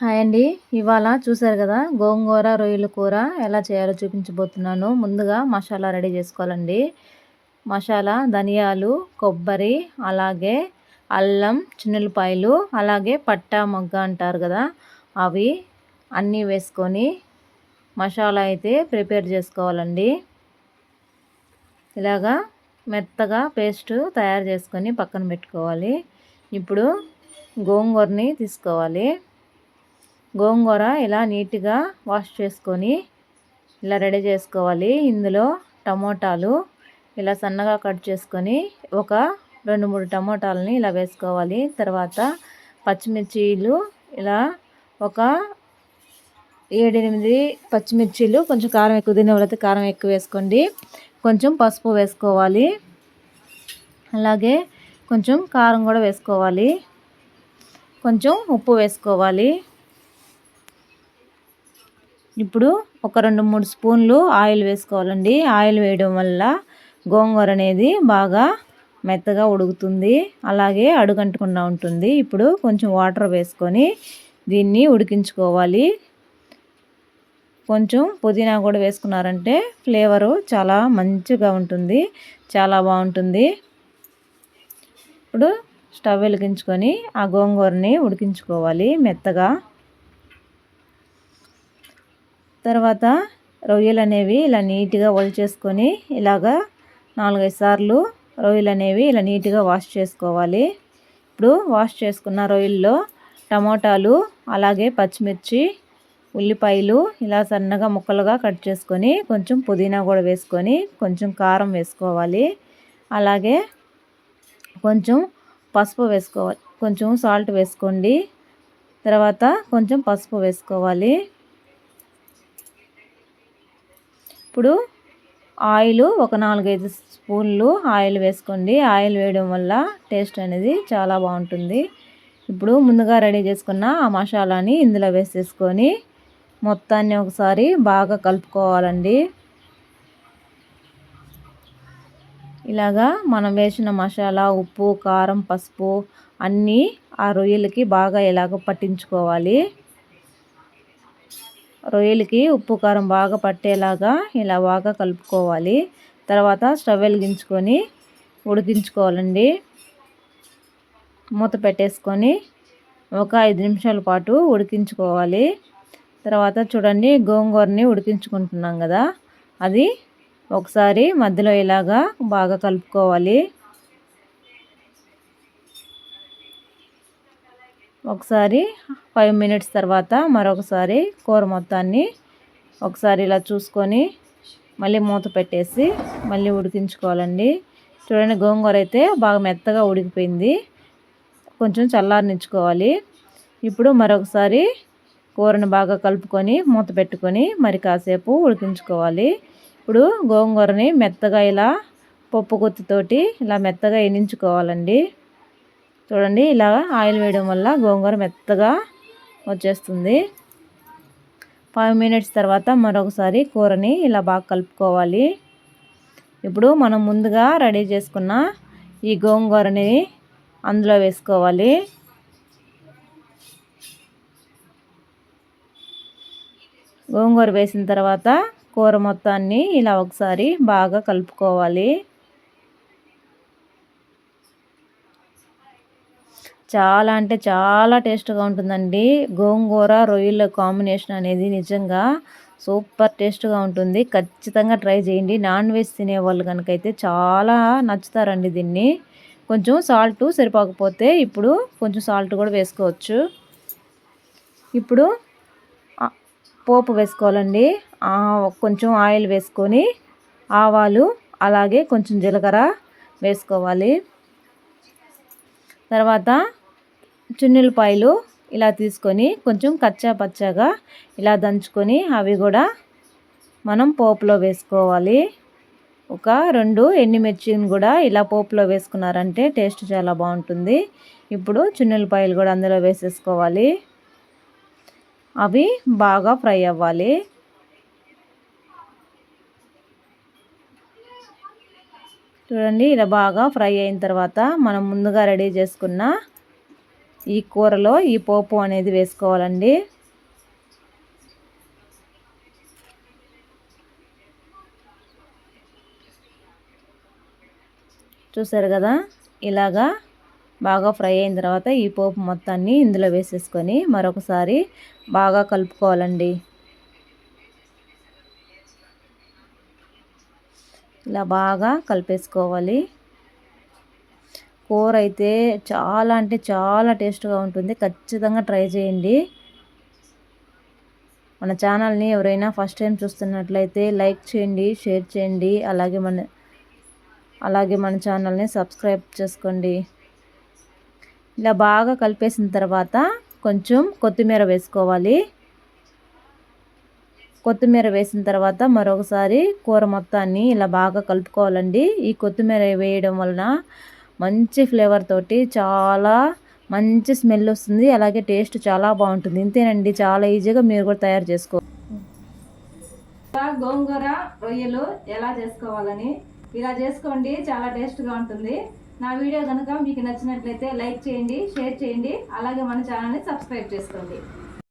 Hi అండి. ఇవాళ చూసారు కదా గోంగూర రొయ్యల కూర ఎలా చేయాలో చూపించబోతున్నాను. ముందుగా మసాలా రెడీ చేసుకోవాలండి. మసాలా ధనియాలు కొబ్బరి అలాగే అల్లం చిన్నులపాయలు అలాగే పట్టా మొగ్గ అంటారు కదా అవి అన్నీ వేసుకొని మసాలా అయితే ప్రిపేర్ చేసుకోవాలండి. ఇలాగా మెత్తగా పేస్ట్ తయారు చేసుకొని పక్కన పెట్టుకోవాలి. ఇప్పుడు గోంగూరని తీసుకోవాలి. గోంగూర ఇలా నీట్గా వాష్ చేసుకొని ఇలా రెడీ చేసుకోవాలి. ఇందులో టమోటాలు ఇలా సన్నగా కట్ చేసుకొని ఒక రెండు మూడు టమోటాలని ఇలా వేసుకోవాలి. తర్వాత పచ్చిమిర్చీలు ఇలా ఒక ఏడెనిమిది పచ్చిమిర్చీలు కొంచెం కారం ఎక్కువ తినే కారం ఎక్కువ వేసుకోండి. కొంచెం పసుపు వేసుకోవాలి. అలాగే కొంచెం కారం కూడా వేసుకోవాలి. కొంచెం ఉప్పు వేసుకోవాలి. ఇప్పుడు ఒక రెండు మూడు స్పూన్లు ఆయిల్ వేసుకోవాలండి. ఆయిల్ వేయడం వల్ల గోంగూర అనేది బాగా మెత్తగా ఉడుకుతుంది. అలాగే అడుగంటకుండా ఉంటుంది. ఇప్పుడు కొంచెం వాటర్ వేసుకొని దీన్ని ఉడికించుకోవాలి. కొంచెం పుదీనా కూడా వేసుకున్నారంటే ఫ్లేవరు చాలా మంచిగా ఉంటుంది. చాలా బాగుంటుంది. ఇప్పుడు స్టవ్ వెలిగించుకొని ఆ గోంగూరని ఉడికించుకోవాలి మెత్తగా. తర్వాత రొయ్యలు అనేవి ఇలా నీట్గా చేసుకొని ఇలాగా నాలుగైదు సార్లు రొయ్యలు అనేవి ఇలా నీట్గా వాష్ చేసుకోవాలి. ఇప్పుడు వాష్ చేసుకున్న రొయ్యల్లో టమోటాలు అలాగే పచ్చిమిర్చి ఉల్లిపాయలు ఇలా సన్నగా ముక్కలుగా కట్ చేసుకొని కొంచెం పుదీనా కూడా వేసుకొని కొంచెం కారం వేసుకోవాలి. అలాగే కొంచెం పసుపు వేసుకోవాలి. కొంచెం సాల్ట్ వేసుకోండి. తర్వాత కొంచెం పసుపు వేసుకోవాలి. ఇప్పుడు ఆయిల్ ఒక నాలుగైదు స్పూన్లు ఆయిల్ వేసుకోండి. ఆయిల్ వేయడం వల్ల టేస్ట్ అనేది చాలా బాగుంటుంది. ఇప్పుడు ముందుగా రెడీ చేసుకున్న ఆ మసాలాని ఇందులో వేసేసుకొని మొత్తాన్ని ఒకసారి బాగా కలుపుకోవాలండి. ఇలాగా మనం వేసిన మసాలా ఉప్పు కారం పసుపు అన్నీ ఆ రొయ్యలకి బాగా ఇలాగ పట్టించుకోవాలి. రొయ్యలకి ఉప్పు కారం బాగా పట్టేలాగా ఇలా బాగా కలుపుకోవాలి. తర్వాత స్టవ్ వెలిగించుకొని ఉడికించుకోవాలండి. మూత పెట్టేసుకొని ఒక ఐదు నిమిషాల పాటు ఉడికించుకోవాలి. తర్వాత చూడండి గోంగూరని ఉడికించుకుంటున్నాం కదా అది ఒకసారి మధ్యలో ఇలాగా బాగా కలుపుకోవాలి. ఒకసారి ఫైవ్ మినిట్స్ తర్వాత మరొకసారి కూర మొత్తాన్ని ఒకసారి ఇలా చూసుకొని మళ్ళీ మూత పెట్టేసి మళ్ళీ ఉడికించుకోవాలండి. చూడండి గోంగూర అయితే బాగా మెత్తగా ఉడికిపోయింది. కొంచెం చల్లారనిచ్చుకోవాలి. ఇప్పుడు మరొకసారి కూరని బాగా కలుపుకొని మూత పెట్టుకొని మరి కాసేపు ఉడికించుకోవాలి. ఇప్పుడు గోంగూరని మెత్తగా ఇలా పప్పు గుత్తితోటి ఇలా మెత్తగా ఎనించుకోవాలండి. చూడండి ఇలా ఆయిల్ వేయడం వల్ల గోంగూర మెత్తగా వచ్చేస్తుంది. ఫైవ్ మినిట్స్ తర్వాత మరొకసారి కూరని ఇలా బాగా కలుపుకోవాలి. ఇప్పుడు మనం ముందుగా రెడీ చేసుకున్న ఈ గోంగూరని అందులో వేసుకోవాలి. గోంగూర వేసిన తర్వాత కూర మొత్తాన్ని ఇలా ఒకసారి బాగా కలుపుకోవాలి. చాలా అంటే చాలా టేస్ట్గా ఉంటుందండి. గోంగూర రొయ్యల కాంబినేషన్ అనేది నిజంగా సూపర్ టేస్ట్గా ఉంటుంది. ఖచ్చితంగా ట్రై చేయండి. నాన్ వెజ్ తినే వాళ్ళు కనుకైతే చాలా నచ్చుతారండి దీన్ని. కొంచెం సాల్ట్ సరిపోకపోతే ఇప్పుడు కొంచెం సాల్ట్ కూడా వేసుకోవచ్చు. ఇప్పుడు పోపు వేసుకోవాలండి. కొంచెం ఆయిల్ వేసుకొని ఆవాలు అలాగే కొంచెం జీలకర్ర వేసుకోవాలి. తర్వాత చున్నెలపాయలు ఇలా తీసుకొని కొంచెం కచ్చా పచ్చగా ఇలా దంచుకొని అవి కూడా మనం పోపులో వేసుకోవాలి. ఒక రెండు ఎండుమిర్చిని కూడా ఇలా పోపులో వేసుకున్నారంటే టేస్ట్ చాలా బాగుంటుంది. ఇప్పుడు చున్నెలపాయలు కూడా అందులో వేసేసుకోవాలి. అవి బాగా ఫ్రై అవ్వాలి. చూడండి ఇలా బాగా ఫ్రై అయిన తర్వాత మనం ముందుగా రెడీ చేసుకున్న ఈ కూరలో ఈ పోపు అనేది వేసుకోవాలండి. చూసారు కదా? ఇలాగా బాగా ఫ్రై అయిన తర్వాత ఈ పోపు మొత్తాన్ని ఇందులో వేసేసుకొని మరొకసారి బాగా కలుపుకోవాలండి. ఇలా బాగా కలిపేసుకోవాలి. కూర అయితే చాలా అంటే చాలా టేస్ట్గా ఉంటుంది. ఖచ్చితంగా ట్రై చేయండి. మన ఛానల్ని ఎవరైనా ఫస్ట్ టైం చూస్తున్నట్లయితే లైక్ చేయండి షేర్ చేయండి. అలాగే మన అలాగే మన ఛానల్ని సబ్స్క్రైబ్ చేసుకోండి. ఇలా బాగా కలిపేసిన తర్వాత కొంచెం కొత్తిమీర వేసుకోవాలి. కొత్తిమీర వేసిన తర్వాత మరొకసారి కూర మొత్తాన్ని ఇలా బాగా కలుపుకోవాలండి. ఈ కొత్తిమీర వేయడం వలన మంచి ఫ్లేవర్ తోటి చాలా మంచి స్మెల్ వస్తుంది. అలాగే టేస్ట్ చాలా బాగుంటుంది. ఇంతేనండి. చాలా ఈజీగా మీరు కూడా తయారు చేసుకో. గోంగూర రొయ్యలు ఎలా చేసుకోవాలని ఇలా చేసుకోండి. చాలా టేస్ట్గా ఉంటుంది. నా వీడియో కనుక మీకు నచ్చినట్లయితే లైక్ చేయండి షేర్ చేయండి. అలాగే మన ఛానల్ని సబ్స్క్రైబ్ చేసుకోండి.